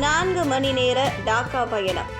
நான்கு மணி நேர டாக்கா பயணம்.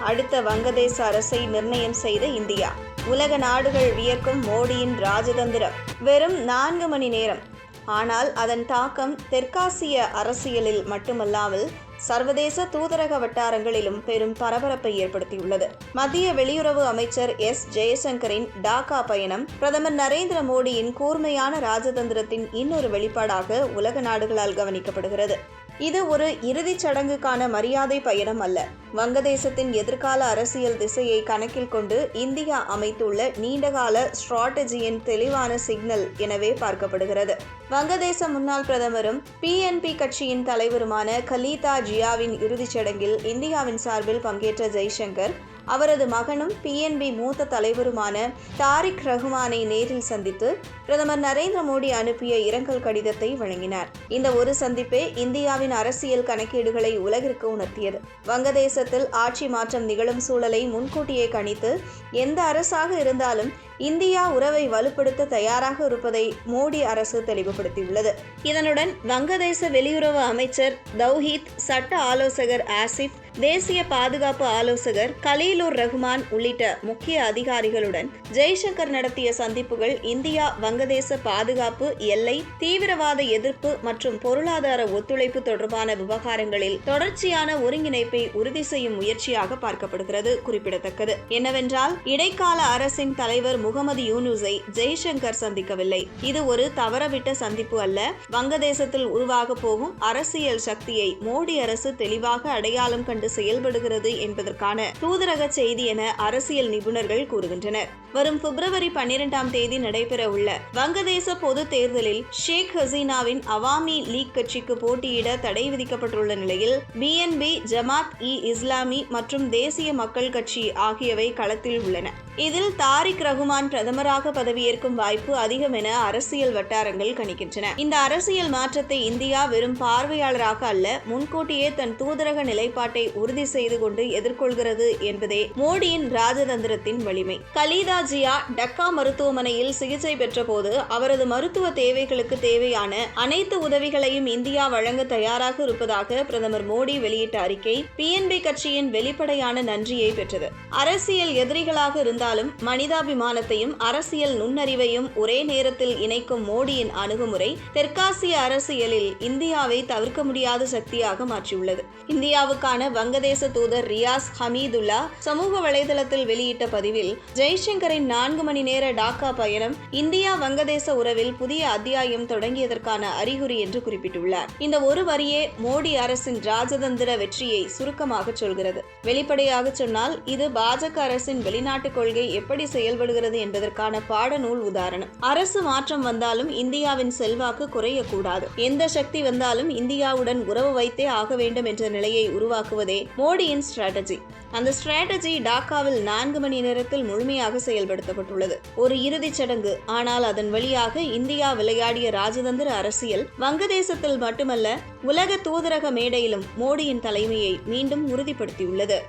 அடுத்த வங்கதேச அரசை நிர்ணயம் செய்த இந்தியா. உலக நாடுகள் வியக்கும் மோடியின் ராஜதந்திரம். வெறும் நான்கு மணி நேரம். ஆனால் அதன் தாக்கம் தெற்காசிய அரசியலில் மட்டுமல்லாமல் சர்வதேச தூதரக வட்டாரங்களிலும் பெரும் பரபரப்பை ஏற்படுத்தியுள்ளது. மத்திய வெளியுறவு அமைச்சர் எஸ். ஜெயசங்கரின் டாக்கா பயணம் பிரதமர் நரேந்திர மோடியின் கூர்மையான ராஜதந்திரத்தின் இன்னொரு வெளிப்பாடாக உலக நாடுகளால் கவனிக்கப்படுகிறது. இது ஒரு இறுதிச் சடங்குக்கான மரியாதை பயணம் அல்ல. வங்கதேசத்தின் எதிர்கால அரசியல் திசையை கணக்கில் கொண்டு இந்தியா அமைத்துள்ள நீண்டகால ஸ்ட்ராட்டஜியின் தெளிவான சிக்னல் எனவே பார்க்கப்படுகிறது. வங்கதேச முன்னாள் பிரதமரும் பிஎன்பி கட்சியின் தலைவருமான கலீதா ஜியாவின் இறுதிச் சடங்கில் இந்தியாவின் சார்பில் பங்கேற்ற ஜெய்சங்கர் அவரது மகனும் பிஎன்பி மூத்த தலைவருமான தாரிக் ரஹ்மானை நேரில் சந்தித்து பிரதமர் நரேந்திர மோடி அனுப்பிய இரங்கல் கடிதத்தை வழங்கினார். இந்த ஒரு சந்திப்பே இந்தியாவின் அரசியல் கணக்கீடுகளை உலகிற்கு உணர்த்தியது. வங்கதேசத்தில் ஆட்சி மாற்றம் நிகழும் சூழலை முன்கூட்டியே கணித்து எந்த அரசாக இருந்தாலும் இந்தியா உறவை வலுப்படுத்த தயாராக இருப்பதை மோடி அரசு தெளிவுபடுத்தியுள்ளது. இதனுடன் வங்கதேச வெளியுறவு அமைச்சர் தௌஹீத் சட்ட ஆலோசகர் ஆசிப் தேசிய பாதுகாப்பு ஆலோசகர் கலீலுர் ரஹ்மான் உள்ளிட்ட முக்கிய அதிகாரிகளுடன் ஜெய்சங்கர் நடத்திய சந்திப்புகள் இந்தியா வங்கதேச பாதுகாப்பு எல்லை தீவிரவாத எதிர்ப்பு மற்றும் பொருளாதார ஒத்துழைப்பு தொடர்பான விவகாரங்களில் தொடர்ச்சியான ஒருங்கிணைப்பை உறுதி செய்யும் முயற்சியாக பார்க்கப்படுகிறது குறிப்பிடத்தக்கது. என்னவென்றால் இடைக்கால அரசின் தலைவர் முகமது யூனுஸை ஜெய்சங்கர் சந்திக்கவில்லை. இது ஒரு தவறவிட்ட சந்திப்பு அல்ல. வங்கதேசத்தில் உருவாக போகும் அரசியல் சக்தியை மோடி அரசு தெளிவாக அடையாளம் கண்டு செயல்படுகிறது என்பதற்கான தூதரக செய்தி என அரசியல் நிபுணர்கள் கூறுகின்றனர். வரும் பிப்ரவரி பன்னிரெண்டாம் தேதி நடைபெற உள்ள வங்கதேச பொது தேர்தலில் ஷேக் ஹசீனாவின் அவாமி லீக் கட்சிக்கு போட்டியிட தடை விதிக்கப்பட்டுள்ள நிலையில் பிஎன்பி ஜமாத் இ இஸ்லாமி மற்றும் தேசிய மக்கள் கட்சி ஆகியவை களத்தில் உள்ளன. இதில் தாரிக் ரகுமான் பிரதமராக பதவியேற்கும் வாய்ப்பு அதிகம் என அரசியல் வட்டாரங்கள் கணிக்கின்றன. இந்த அரசியல் மாற்றத்தை இந்தியா வெறும் பார்வையாளராக அல்ல முன்கூட்டியே தன் தூதரக நிலைப்பாட்டை உறுதி செய்து கொண்டு எதிர்கொள்கிறது என்பதே மோடியின் ராஜதந்திரத்தின் வலிமை. கலீதா ஜியா டக்கா மருத்துவமனையில் சிகிச்சை பெற்றபோது அவரது மருத்துவ தேவைகளுக்கு தேவையான அனைத்து உதவிகளையும் இந்தியா வழங்க தயாராக இருப்பதாக பிரதமர் மோடி வெளியிட்ட அறிக்கை பிஎன்பி கட்சியின் வெளிப்படையான நன்றியை பெற்றது. அரசியல் எதிரிகளாக இருந்த இருந்தாலும் மனிதாபிமானத்தையும் அரசியல் நுண்ணறிவையும் ஒரே நேரத்தில் இணைக்கும் மோடியின் அணுகுமுறை தெற்காசிய அரசியலில் இந்தியாவை தவிர்க்க முடியாத சக்தியாக மாற்றியுள்ளது. இந்தியாவுக்கான வங்கதேச தூதர் ரியாஸ் ஹமீதுல்லா சமூக வலைதளத்தில் வெளியிட்ட பதிவில் ஜெய்சங்கரின் நான்கு மணி நேர டாக்கா பயணம் இந்தியா வங்கதேச உறவில் புதிய அத்தியாயம் தொடங்கியதற்கான அறிகுறி என்று குறிப்பிட்டுள்ளார். இந்த ஒரு வரியே மோடி அரசின் ராஜதந்திர வெற்றியை சுருக்கமாக சொல்கிறது. வெளிப்படையாக சொன்னால் இது பாஜக அரசின் வெளிநாட்டு கொள்கை எப்படி செயல்படுகிறது என்பதற்கான பாடநூல் உதாரணம். அரசு மாற்றம் வந்தாலும் இந்தியாவின் செல்வாக்கு குறையக்கூடாது. எந்த சக்தி வந்தாலும் இந்தியாவுடன் உறவு வைத்தே ஆக வேண்டும் என்ற நிலையை உருவாக்குவதே மோடியின் ஸ்ட்ராட்டஜி அந்த ஸ்ட்ராட்டஜி டாக்காவில் நான்கு மணி நேரத்தில் முழுமையாக செயல்படுத்தப்பட்டுள்ளது. ஒரு இறுதிச் சடங்கு. ஆனால் அதன் வழியாக இந்தியா விளையாடிய ராஜதந்திர அரசியல் வங்கதேசத்தில் மட்டுமல்ல உலக தூதரக மேடையிலும் மோடியின் தலைமையை மீண்டும் உறுதிப்படுத்தியுள்ளது. え?